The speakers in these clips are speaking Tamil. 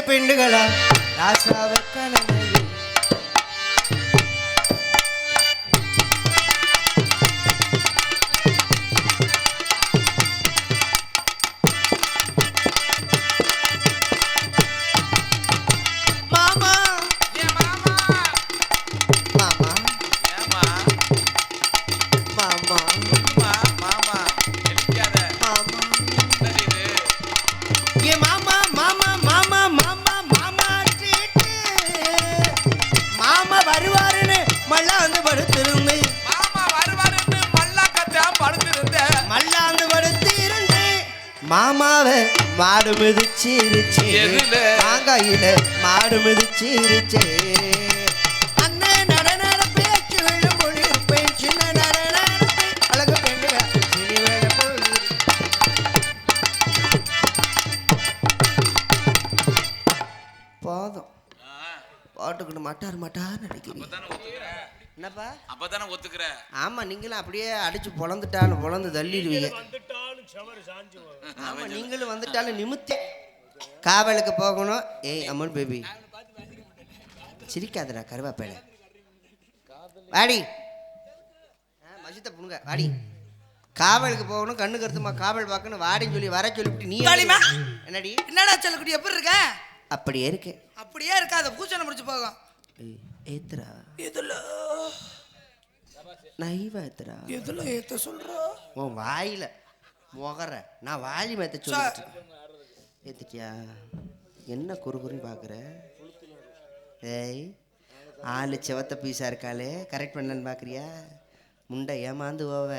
பெண்ணுகளா ராசாவை ராசாவ மாமாவை மாடு மிதிச்சிருச்சு? மாங்காயில மாடு மிதிச்சிருச்சு. போதும். பாட்டுக்கிட்டு மட்டார் மட்டார் ஒத்துக்கிற என்னப்பா? அப்பதானே ஒத்துக்கிற. ஆமா நீங்களும் அப்படியே அடிச்சு பொழந்துட்டாலும் பொழந்து தள்ளிடுவீங்க. ஆமா நீங்களும் வந்துட்டாலும் நிமித்தே. காவலுக்கு போகணும். ஏய் அம்மன் பேபி சிரிக்காதடா கருவாப்பேல வாடி. ஆ, மசித்த புனுங்க வாடி. காவலுக்கு போகணும் கண்ணு கருத்துமா காவல் பார்க்கணும் வாடின்னு சொல்லி வர சொல்லிவிட்டு நீ. என்னடி? என்னடா செல்லக்குடி எப்படி இருக்க? அப்படியே இருக்கு. அப்படியே இருக்காத பூச்சனை முடிச்சு போகும். ஏய், ஏத்துறா. இதுல நைவா ஏத்துறா இதுல ஏத்த சொல்ற? உன் வாயில முகர. நான் வாலி மேத்த சொல்லிட்டு ஏத்துட்டியா? என்ன குறுகுறுன்னு பார்க்குற ஏய் ஆளு செவத்த பீஸா இருக்காளே. கரெக்ட் பண்ணலன்னு பார்க்குறியா முண்டை ஏமாந்து போவ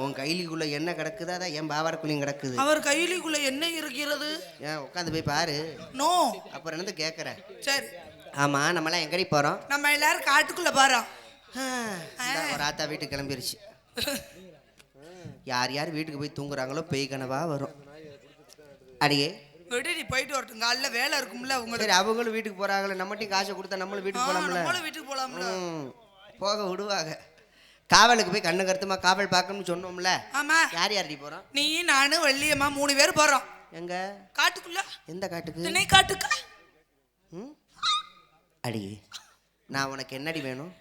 உன் கைலிக்குள்ள என்ன கிடக்குதா அதான் என் பாவாரக்குள்ளையும் கிடக்குது. அவர் கையிலுக்குள்ள என்ன இருக்கிறது? ஏன் உட்காந்து போய் பாரு. நோ. அப்புறம் என்னது கேட்குறேன் சரி. ஆமாம் நம்மளாம் எங்கடி போகிறோம் நம்ம எல்லாரும் காட்டுக்குள்ள பாரு ஒரு ஆத்தா வீட்டுக்கு கிளம்பிருச்சு. யார் யார் வீட்டுக்கு போய் தூங்குறாங்களோ பேய் கனவா வரும். அடியே. விடுடி போயிட்டு வரட்டும். காலைல வேலை இருக்கும்ல உங்களுக்கு. சரி அவங்களும் வீட்டுக்கு போறாங்களே. நம்மட்டையும் காசை கொடுத்தா நம்மளும் வீட்டுக்கு போலாம்ல. நம்மளும் வீட்டுக்கு போலாம்ல. ம், போக விடுவாங்க. காவலுக்கு போய் கண்ணு கருத்துமா காவல் பார்க்கணும்னு சொன்னோம்ல. ஆமா. யார் யாரடி போறோம்? நீ நானு வள்ளியம்மா மூணு பேர் போறோம். எங்க? காட்டுக்குள்ள. எந்த காட்டுக்கு? திணை காட்டுக்கா ம்? அடி. நான் உனக்கு என்னடி வேணும்?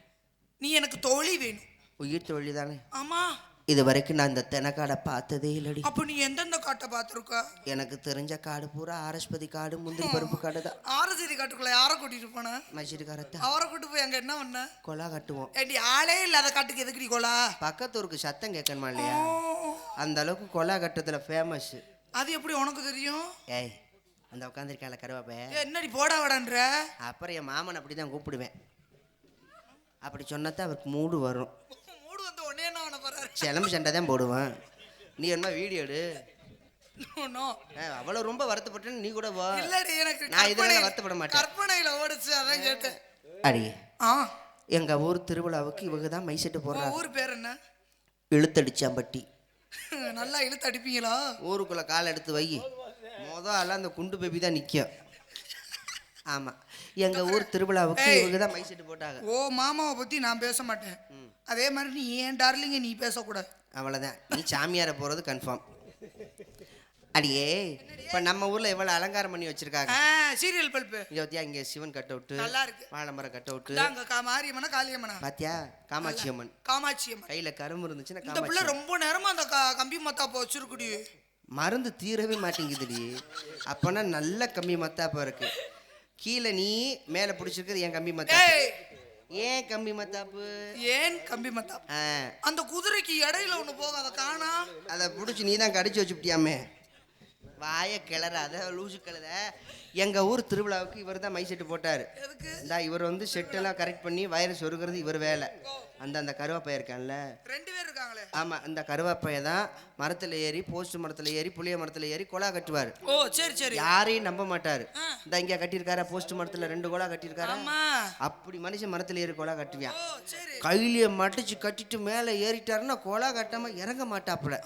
நீ எனக்கு தோழி வேணும். உயிர் தொழில் தானே? ஆமா. இது வரைக்கும் நான் இந்த தெனக்காடை பார்த்ததே இல்லடி. அப்ப நீ எந்தெந்த காட்டை பார்த்துருக்க? எனக்கு தெரிஞ்ச காடு பூரா ஆரஸ்பதி காடு முந்திரி பருப்பு காடு தான். ஆரசேரி காட்டுக்குள்ள யாரை கூட்டிட்டு போன? மசிடு காரத்தை அவரை கூட்டு போய் அங்க என்ன பண்ண? கொலா கட்டுவோம். ஏடி ஆளே இல்லாத காட்டுக்கு எதுக்குடி கோலா? பக்கத்தூருக்கு சத்தம் கேட்கணுமா இல்லையா? அந்த அளவுக்கு கொலா கட்டுறதுல ஃபேமஸ் அது எப்படி உனக்கு தெரியும்? ஏய் அந்த உட்காந்துருக்கால கருவாப்பே. என்னடி போடா வாடான்ற? அப்புறம் என் மாமன் அப்படி தான் கூப்பிடுவேன். அப்படி சொன்னதான் அவருக்கு மூடு வரும். மூடு வந்து உடனே என்ன போறாரு? சிலம்பு சண்டை தான் போடுவேன். நீ என்ன வீடியோ எடு? அவ்வளவு ரொம்ப வருத்தப்பட்டேன்னு நீ கூட வா. இல்லடி எனக்கு நான் இதெல்லாம் வருத்தப்பட மாட்டேன். கற்பனையில ஓடுச்சு அதான் கேட்டேன். அடி ஆ. எங்க ஊர் திருவிழாவுக்கு இவங்க தான் மை செட்டு உன் போடுறாங்க ஊர் பேர் என்ன? இழுத்தடிச்சாம்பட்டி. நல்லா இழுத்து அடிப்பீங்களா ஊருக்குள்ள கால் எடுத்து வை. மொதல் அந்த குண்டு பேபி தான் நிற்கும் ஆமாம் எங்கள் ஊர் திருவிழாவுக்கு. இவங்க தான் மை செட்டு போட்டாங்க. ஓ மாமாவை பத்தி நான் பேச மாட்டேன். அதே மாதிரி நீ ஏன் டார்லிங்க நீ பேசக்கூடாது? அவ்வளோதான் நீ சாமியாரை போகிறது கன்ஃபார்ம் அடியே இப்போ நம்ம ஊரில் எவ்வளோ அலங்காரம் பண்ணி வச்சிருக்காங்க. சீரியல் பல்பு ஜோதியா இங்கே சிவன் கட் அவுட்டு நல்லா இருக்கு. வாழைமரம் கட் அவுட்டு அங்க மாரியம்மனா காளியம்மனா? பாத்தியா காமாட்சி அம்மன். காமாட்சி அம்மன். கையில் கரும்பு இருந்துச்சுன்னா இந்த பிள்ளை ரொம்ப நேரமா அந்த கம்பி மத்தாப்ப வச்சிருக்குடி. மருந்து தீரவே மாட்டேங்குதுடி. அப்போனா நல்ல கம்பி மத்தாப்பா இருக்கு. கீழே நீ மேலே பிடிச்சிருக்கிறது என் கம்பி மத்தாப்பு. ஏன் கம்பி மத்தாப்பு? ஏன் கம்பி மத்தாப் ஆ. அந்த குதிரைக்கு இடையில ஒண்ணு போக அதை காணா. அதை பிடிச்சி நீ தான் கடிச்சு வச்சுட்டியாமே வாயை கிளறாத லூசு கிளற. எங்க ஊர் திருவிழாவுக்கு இவர் தான் மை செட்டு போட்டாரு. இந்தா இவர் வந்து செட்டெல்லாம் கரெக்ட் பண்ணி வயரை சொருகிறது இவர் வேலை. அந்த அந்த கருவாப்பைய இருக்கான்ல. ரெண்டு பேர் இருக்காங்களே? ஆமா இந்த கருவாப்பைய தான் மரத்துல ஏறி போஸ்ட் மரத்துல ஏறி புளிய மரத்துல ஏறி கொலா கட்டுவார். ஓ சரி சரி. யாரையும் நம்ப மாட்டாரு. இந்த இங்க கட்டியிருக்காரா போஸ்ட் மரத்துல ரெண்டு கொலா கட்டியிருக்காரா? அப்படி மனுஷன் மரத்துல ஏறி கொலா கட்டுவியான் கையிலேயே மடிச்சு கட்டிட்டு மேலே ஏறிட்டாருன்னா கொலா கட்டாம இறங்க மாட்டாப்புல.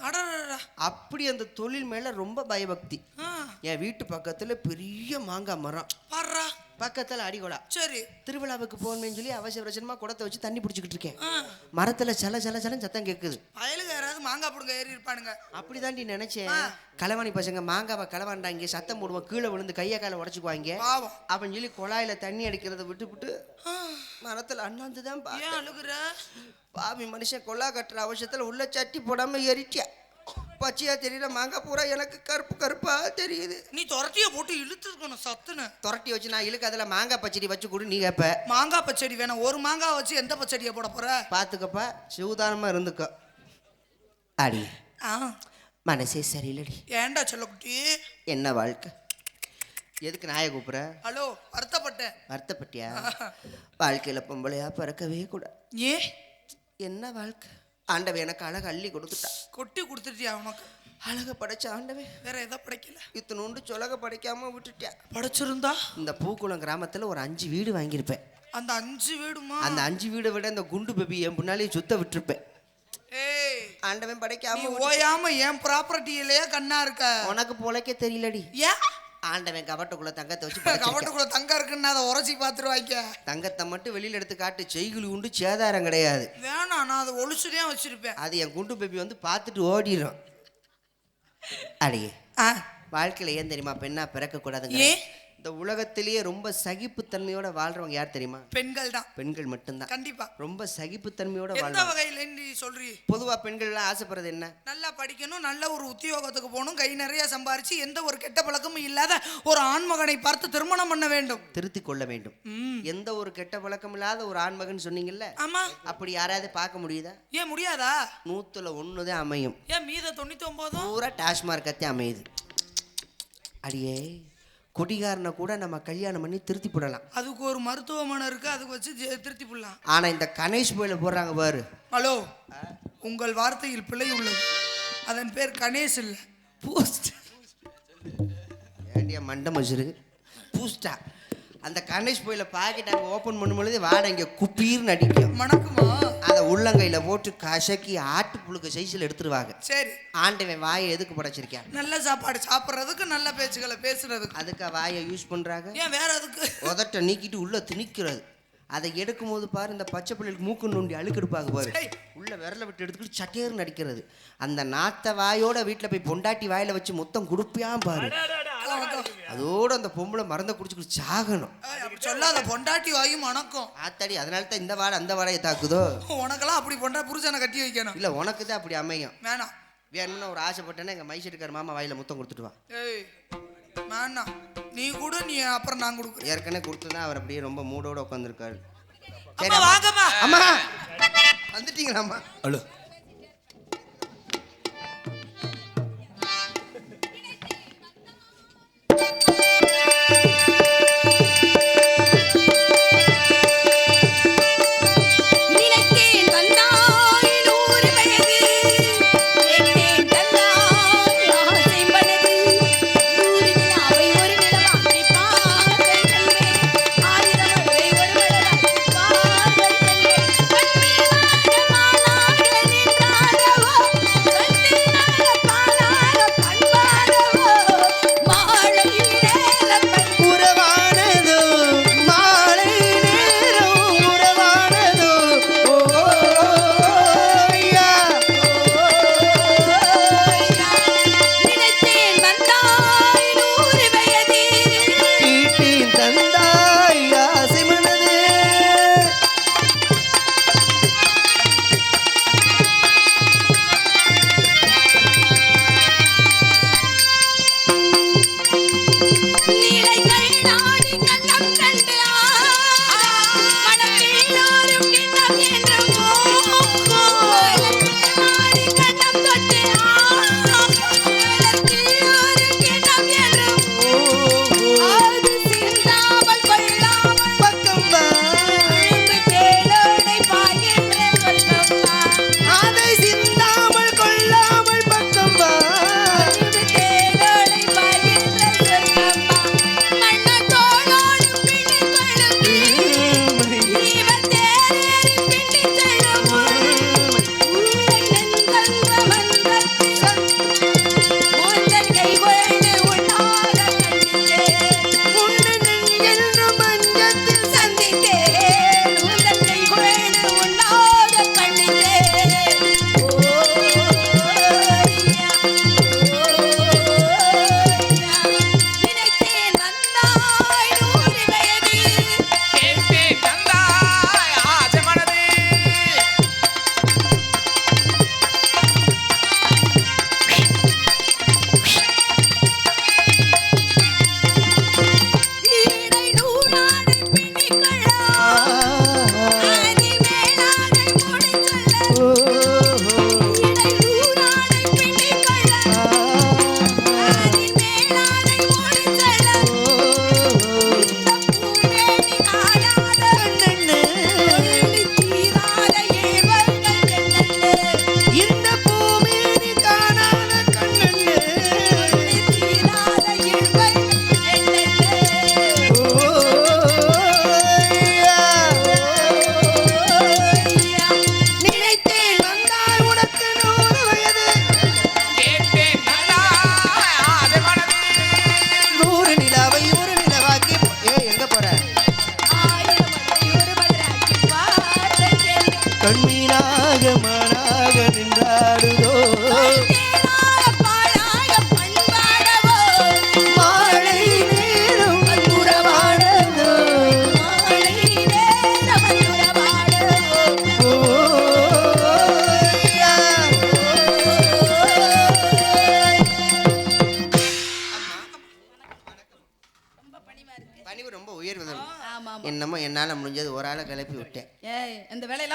அப்படி அந்த தொழில் மேல ரொம்ப பயபக்தி என் வீட்டு பக்கத்துல பெரிய மாங்காய் மரம். பாடுறா பக்கத்துல அடிகொலா சரி. திருவிழாவுக்கு போகணும்னு சொல்லி அவசர அவசரமா குடத்தை வச்சு தண்ணி பிடிச்சிக்கிட்டு இருக்கேன். மரத்துல சல சல சலன்னு சத்தம் கேட்குது வயலுக்கு யாராவது மாங்காய் பிடுங்க ஏறி இருப்பானுங்க. அப்படிதாண்டி நினைச்சேன். களவாணி பசங்க மாங்காவை களவாண்டாங்க சத்தம் போடுவோம் கீழே விழுந்து கையை காலை உடச்சுக்குவாங்க. அப்படின்னு சொல்லி குழாயில தண்ணி அடிக்கிறத விட்டுவிட்டு ஆ, மரத்துல அண்ணாந்து தான் அழுகுற? பாவி மனுஷன் கொல்லா கட்டுற அவசரத்துல உள்ள சட்டி போடாம ஏறிட்டியா? பச்சையா தெரியல மாங்காய் பூரா எனக்கு கருப்பு கருப்பா தெரியுது. நீ துரட்டிய போட்டு இழுத்துருக்கணும் சத்துன்னு. துரட்டி வச்சு நான் இழுக்கு அதில் மாங்காய் பச்சடி வச்சு கொடு நீ கேப்ப. மாங்காய் பச்சடி வேணாம். ஒரு மாங்காய் வச்சு எந்த பச்சடியை போட போற? பார்த்துக்கப்பா சிவதானமாக இருந்துக்கோ. அடி. ஆ. மனசே சரியில்லடி. ஏன்டா செல்லக்குட்டி என்ன வாழ்க்கை? எதுக்கு நாயை கூப்பிட்ற? ஹலோ வருத்தப்பட்டேன். வருத்தப்பட்டியா? வாழ்க்கையில் பொம்பளையா பிறக்கவே கூட ஏ? என்ன வாழ்க்கை? ஆண்டவன் எனக்கு அழகு அள்ளி கொடுத்துட்டா. கொட்டி கொடுத்துட்டியா உனக்கு? அழக படைச்ச ஆண்டவன். வேற எதை படைக்கல? இத்தினோண்டு சொலக படைக்காம விட்டுட்டியா படைச்சிருந்தா? இந்த பூக்குளம் கிராமத்தில் ஒரு அஞ்சு வீடு வாங்கியிருப்பேன். அந்த அஞ்சு வீடுமா? அந்த அஞ்சு வீடை விட இந்த குண்டு பேபி என் முன்னாலேயே சுத்த விட்டுருப்பேன். ஆண்டவன் படைக்காம ஓயாம என் ப்ராப்பர்ட்டியிலேயே கண்ணா இருக்க. உனக்கு பொழைக்க தெரியலடி. ஏன்? ஆண்டவன் கவட்டுக்குள்ள தங்கத்தை வச்சு. கவட்டுக்குள்ள தங்கம் இருக்குன்னு அதை உரைச்சி பார்த்துருவாங்க தங்கத்தை மட்டும் வெளியில எடுத்து காட்டு. செய்குலி உண்டு சேதாரம் கிடையாது. வேணாம் நான் அதை ஒளிச்சுதான் வச்சிருப்பேன். அது என் குண்டு பேபி வந்து பார்த்துட்டு ஓடிடும் அடியே ஆ. வாழ்க்கையில ஏன் தெரியுமா? பெண்ணா பிறக்க கூடாதுங்க ஏன்? இந்த உலகத்திலேயே ரொம்ப சகிப்புத்தன்மையோட வாழ்றவங்க யார் தெரியுமா? பெண்கள் தான். பெண்கள் மட்டும்தான். கண்டிப்பா. ரொம்ப சகிப்புத்தன்மையோட எந்த வகையில நீ சொல்றீ? பொதுவா பெண்கள்லாம் ஆசைப்படுறது என்ன? நல்லா படிக்கணும் நல்ல ஒரு உத்தியோகத்துக்கு போகணும் கை நிறைய சம்பாரிச்சு எந்த ஒரு கெட்ட பழக்கமும் இல்லாத ஒரு ஆண்மகனை பார்த்து திருமணம் பண்ண வேண்டும். திருத்திக் கொள்ள வேண்டும். எந்த ஒரு கெட்ட பழக்கம் இல்லாத ஒரு ஆண்மகன் சொன்னீங்கல்ல? ஆமா. அப்படி யாராவது பார்க்க முடியுதா? ஏன் முடியாதா? நூத்துல ஒண்ணுதான் அமையும். ஏன் மீத தொண்ணூத்தி ஒன்பதும் பூரா டாஸ்மார்க் கத்தே அமையுது. அடியே. கொடிகாரனை கூட நம்ம கல்யாணம் பண்ணி திருத்தி போடலாம். அதுக்கு ஒரு மருத்துவமனை இருக்கு அதுக்கு வச்சு திருத்தி போடலாம். ஆனா இந்த கணேஷ் போயில போடுறாங்க பாரு. ஹலோ உங்கள் வார்த்தையில் பிழை உள்ளது. அதன் பேர் கணேஷ் இல்ல போஸ்ட். ஏண்டியா மண்ட மசுரு பூஸ்டா. அந்த கணேஷ் போயில பாக்கெட் அங்கே ஓப்பன் பண்ணும்பொழுது வாடை இங்கே குப்பீர்னு அடிக்கும். மணக்குமா? அதை உள்ளங்கையில போட்டு கசக்கி ஆட்டு புழுக்க சைஸில் எடுத்துருவாங்க. சரி. ஆண்டவன் வாயை எதுக்கு படைச்சிருக்கேன் நல்ல சாப்பாடு சாப்பிட்றதுக்கு நல்ல பேச்சுகளை பேசுறதுக்கு. அதுக்கு வாயை யூஸ் பண்றாங்க? ஏன் வேற எதுக்கு? உதட்ட நீக்கிட்டு உள்ள திணிக்கிறது. அதை எடுக்கும்போது பாரு இந்த பச்சை பிள்ளைகளுக்கு மூக்கு நோண்டி அழுக்கு எடுப்பாங்க பாரு. உள்ள விரல விட்டு எடுத்துக்கிட்டு சட்டேர்னு அடிக்கிறது அந்த நாத்த வாயோட வீட்டில் போய் பொண்டாட்டி வாயில வச்சு மொத்தம் கொடுப்பியாம் பாரு. அதோட அந்த பொம்பளை மறந்த குடிச்சுக்கிட்டு சாகணும். சொல்லாத பொண்டாட்டி வாயும் மணக்கும் ஆத்தாடி அதனால தான் இந்த வாடை அந்த வாடையை தாக்குதோ? உனக்கெல்லாம் அப்படி பொண்டா புருஷனை கட்டி வைக்கணும். இல்லை உனக்கு தான் அப்படி அமையும். வேணாம். வேணும்னு ஒரு ஆசைப்பட்டேன்னா எங்கள் மைசெட்டுக்கார மாமா வாயில முத்தம் கொடுத்துட்டு வா. வேணாம். நீ கூட நீ அப்புறம் நான் கொடுக்குறேன். ஏற்கனவே கொடுத்து தான் அவர் அப்படியே ரொம்ப மூடோட உட்காந்துருக்காரு அம்மா வாங்கம்மா. அம்மா. வந்துட்டீங்களாம்மா ஹலோ.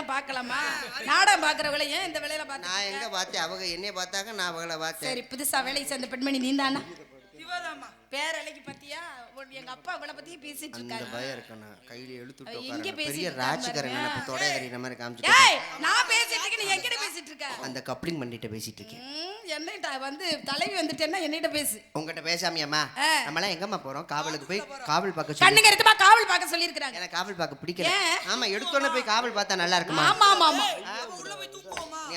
வேலையெல்லாம் பார்க்கலாமா? நாடகம் பார்க்குறவங்கள ஏன் இந்த வேலையில நான் பார்த்து எங்க பார்த்தேன்? அவங்க என்னைய பார்த்தாங்க நான் அவங்கள பார்த்தேன். சரி புதுசா வேலைக்கு சேர்ந்த பெண்மணி நீந்தானா? இவதாம்மா பேரலைக்கு பத்தியா? எங்க அப்பா இவளை பத்தி பேசிட்டு இருக்காரு. பயம் இருக்கணும் கையில எழுத்து எங்க பெரிய ராஜ்காரன். நினைப்பு தொடை கறின மாதிரி காமிச்சிட்டு ஏய் நான் பேசிட்டு இருக்கேன் நீ எங்கிட்ட பேசிட்டு இருக்க. அந்த கப்ளிங் பண்ணிட்டு பேசிட்டு இருக்கேன். என்னட்ட வந்து தலைவி வந்துட்டேன்னா என்னிட்ட பேசு. உங்ககிட்ட பேசாமியம்மா? ஆ. நம்மளாம் எங்கம்மா போறோம்? காவலுக்கு போய் காவல் பார்க்க சொல்லி கண்ணுங்க எடுத்துமா காவல் பார்க்க சொல்லியிருக்கிறாங்க? எனக்கு காவல் பார்க்க பிடிக்கல? ஆமா எடுத்தோன்னே போய் காவல் பார்த்தா நல்லா இருக்குமா? ஆமா ஆமா ஆமா.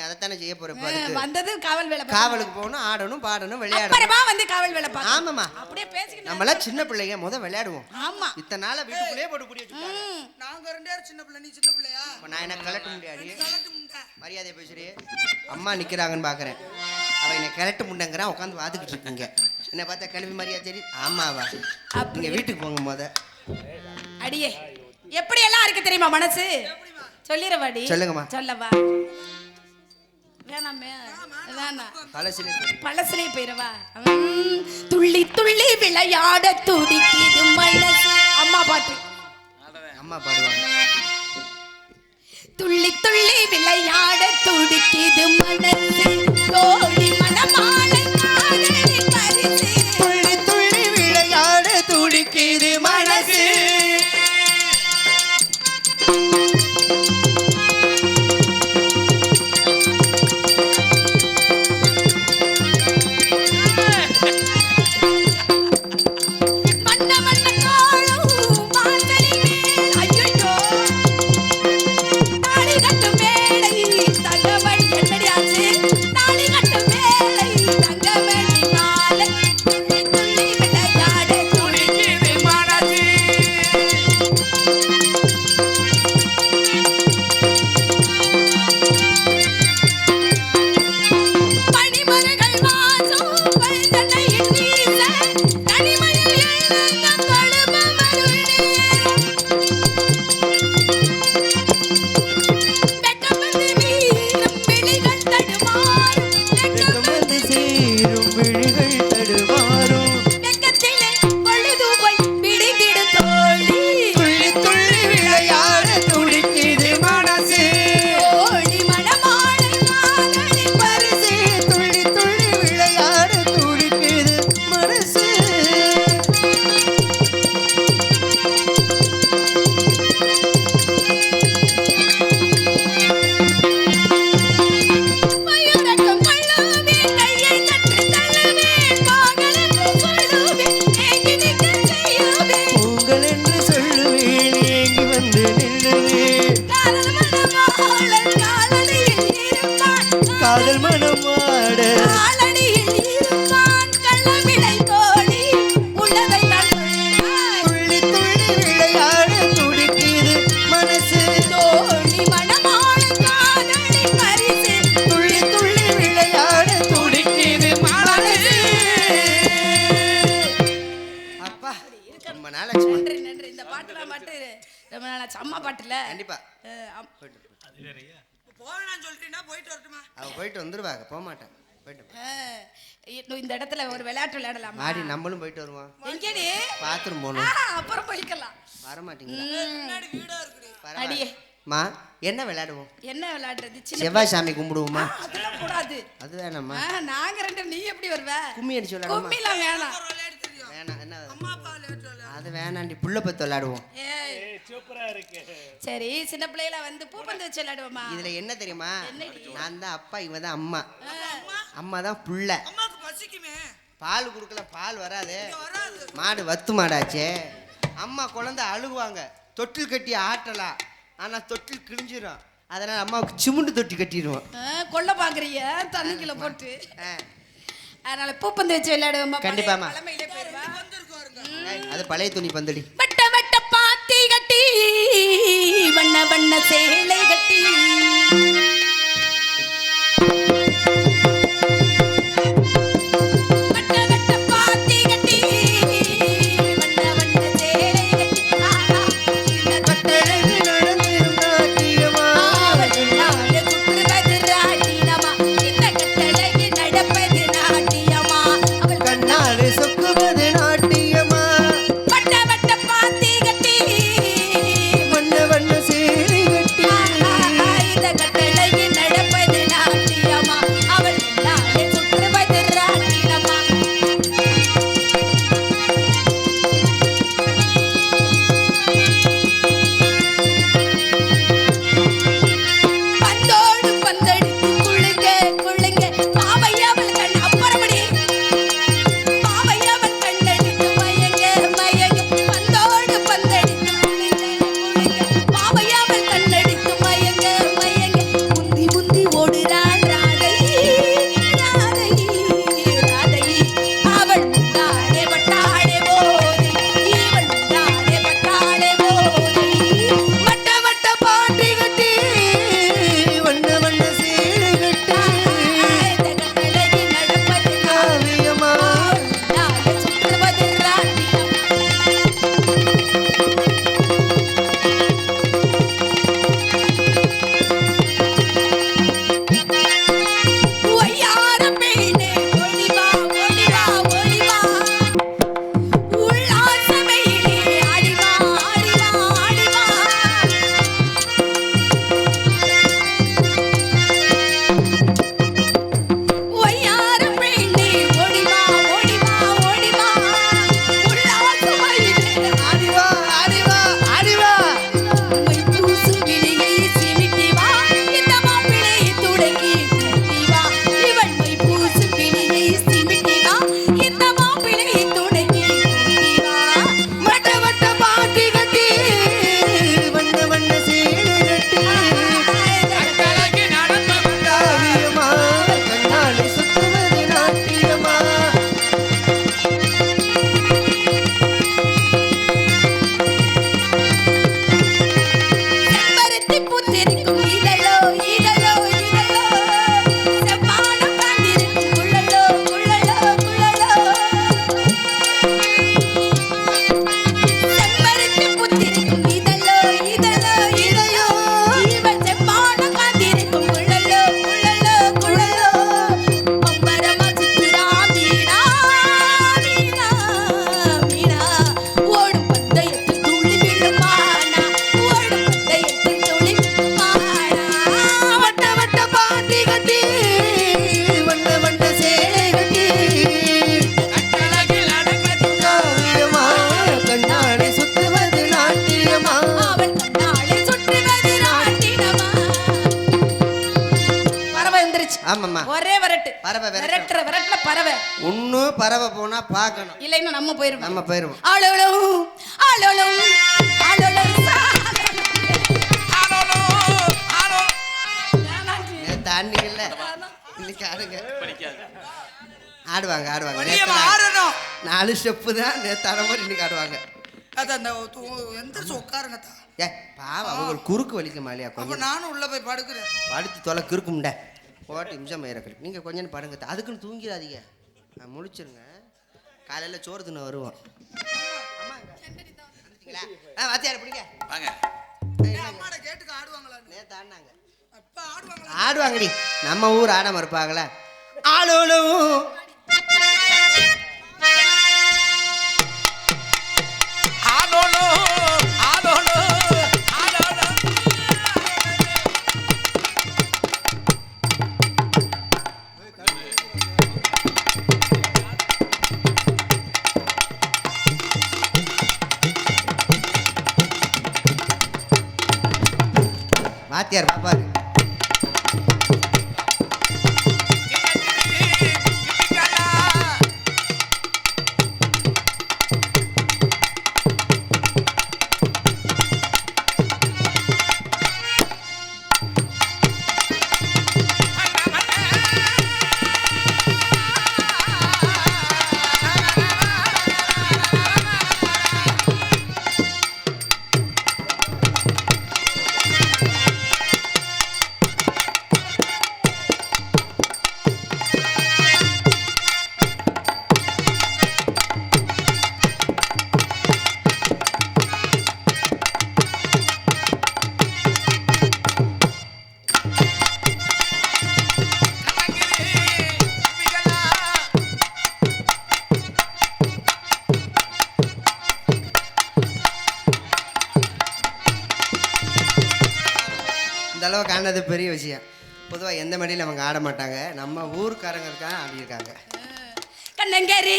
அதைத்தானே செய்ய போற ஆ, பாருக்கு வந்தது காவல் வேலை. காவலுக்கு போகணும் ஆடணும் பாடணும் விளையாடணும். வந்து காவல் வேலை ஆமாம்மா. அப்படியே பேசிக்கிட்டு நம்மளாம் சின்ன பிள்ளைங்க முத விளையாடுவோம். ஆமா. இத்தனை நாள வீட்டுக்குள்ளே போட்டு ம். நாங்க ரெண்டு பேரும் சின்ன பிள்ளை நீ சின்ன பிள்ளையா? இப்ப நான் என்ன கலட்ட முடியாது கலட்டு முண்டை. மரியாதை பேசுறியே அம்மா நிக்கிறாங்கன்னு பாக்குறேன். அவ என்னை கிளட்டு முண்டங்கிறான் உட்காந்து பார்த்துக்கிட்டு இருக்கீங்க. என்ன பார்த்தா கிளம்பி மரியாதை சரி ஆமாவா? நீங்க வீட்டுக்கு போங்க முத. அடியே. எப்படி எல்லாம் இருக்கு தெரியுமா மனசு? சொல்லிடுவாடி சொல்லுங்கம்மா. சொல்லவா? வேணாமே வேணாம் பழசிலே பழசுலே போயிரவா. உம், துள்ளி துள்ளி விளையாட துடிக்குது மனசு. அம்மா பாட்டு. அம்மா பாடுவாங்க. துள்ளி துள்ளி விளையாட துடிக்குது மனசு. தோழி பாட்டுல கண்டிப்பா. போவேணான்னு சொல்லிட்டீங்கன்னா போயிட்டு வரட்டுமா? அவ போயிட்டு வந்துருவாங்க போக மாட்டேன் இந்த இடத்துல ஒரு விளையாட்டு விளையாடலாமா? மாடி நம்மளும் போயிட்டு வருவோம். எங்கடி? பாத்ரூம் போகணும். அப்புறம் போய்க்கலாம். வர மாட்டீங்களா முன்னாடி வீடா இருக்குடி. அடியே. மா என்ன விளையாடுவோம்? என்ன விளையாடுறது? செவ்வாய் சாமி கும்பிடுவோமா? அதெல்லாம் கூடாது அது வேணாம்மா. ஆ, நாங்க ரெண்டு நீ எப்படி வருவ? கும்மி அடிச்சு விளையாடுமா கும்மிலாம் வேணாம். வேணாம் என்ன அம்மா அப்பா விளையாட்டு விளையாடு அது வேணாண்டி புள்ள பத்து விளையாடுவோம். ஏய். சரி சின்ன பிள்ளையில வந்து பூப்பந்து வச்சு விளையாடுவோமா? இதுல என்ன தெரியுமா? என்னடி? நான் தான் அப்பா இவன் தான் அம்மா. அம்மா? தான் புள்ள. பால் கொடுக்கல பால் வராது. வராது. மாடு வத்து மாடாச்சே. அம்மா குழந்தை அழுகுவாங்க. தொட்டில் கட்டி ஆட்டலாம் ஆனா தொட்டில் கிழிஞ்சிரும். அதனால அம்மாவுக்கு சிமுண்டு தொட்டி கட்டிடுவோம். ஆ, கொல்ல பாக்குறீங்க. தண்ணிக்குள்ள போட்டு. அதனால பூப்பந்து வச்சு விளையாடுவோமா? கண்டிப்பாம்மா. அது பழைய துணி பந்தடி. வட்ட வட்ட பாத்தி கட்டி வண்ண வண்ண சேலை கட்டி. ஆமாம்மா ஒரே விரட்டு. பறவை விரட்டு. விரட்டுற விரட்டுல பறவை. ஒண்ணு பறவை போனா பார்க்கணும். இல்லைன்னா நம்ம போயிருவோம். நம்ம போயிருவோம். ஆளோளும் ஆளோளும் ஆளோளும் ஆடுனீங்கல்ல இன்னைக்கு ஆடுங்க ஆடுவாங்க ஆடுவாங்க. நாலு ஸ்டெப்பு தான் நேத்து ஆட மாதிரி இன்னைக்கு ஆடுவாங்க. ஏ பாவம் அவங்க குறுக்கு வலிக்க மாலியா அப்ப கொஞ்சம்? நானும் உள்ள போய் படுக்கிறேன். படுத்து தொலை கிறுக்கும்ட போட்டு நிமிஷம் மயிரக்கல் நீங்கள் கொஞ்சம் நேரம் படுங்க. அதுக்குன்னு தூங்கிடாதீங்க. நான் முழிச்சிருங்க. காலையில் சோறு தின்னு வருவோம்? ஆ வாத்தியார் பிடிங்க. வாங்க. கேட்டுக்கு ஆடுவாங்களான்னு? நேத்து ஆடினாங்க. அப்ப ஆடுவாங்களா? ஆடுவாங்கடி. நம்ம ஊர் ஆடாம இருப்பாங்களா ஆளோலும் வாத்தியார் பாப்பாரு. மடியில் அவங்க ஆட மாட்டாங்க. நம்ம ஊர்க்காரங்களுக்காக ஆடியிருக்காங்க கண்ணங்கரி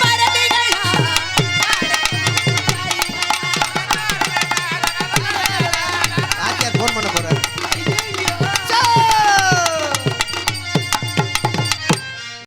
பறவைகளா?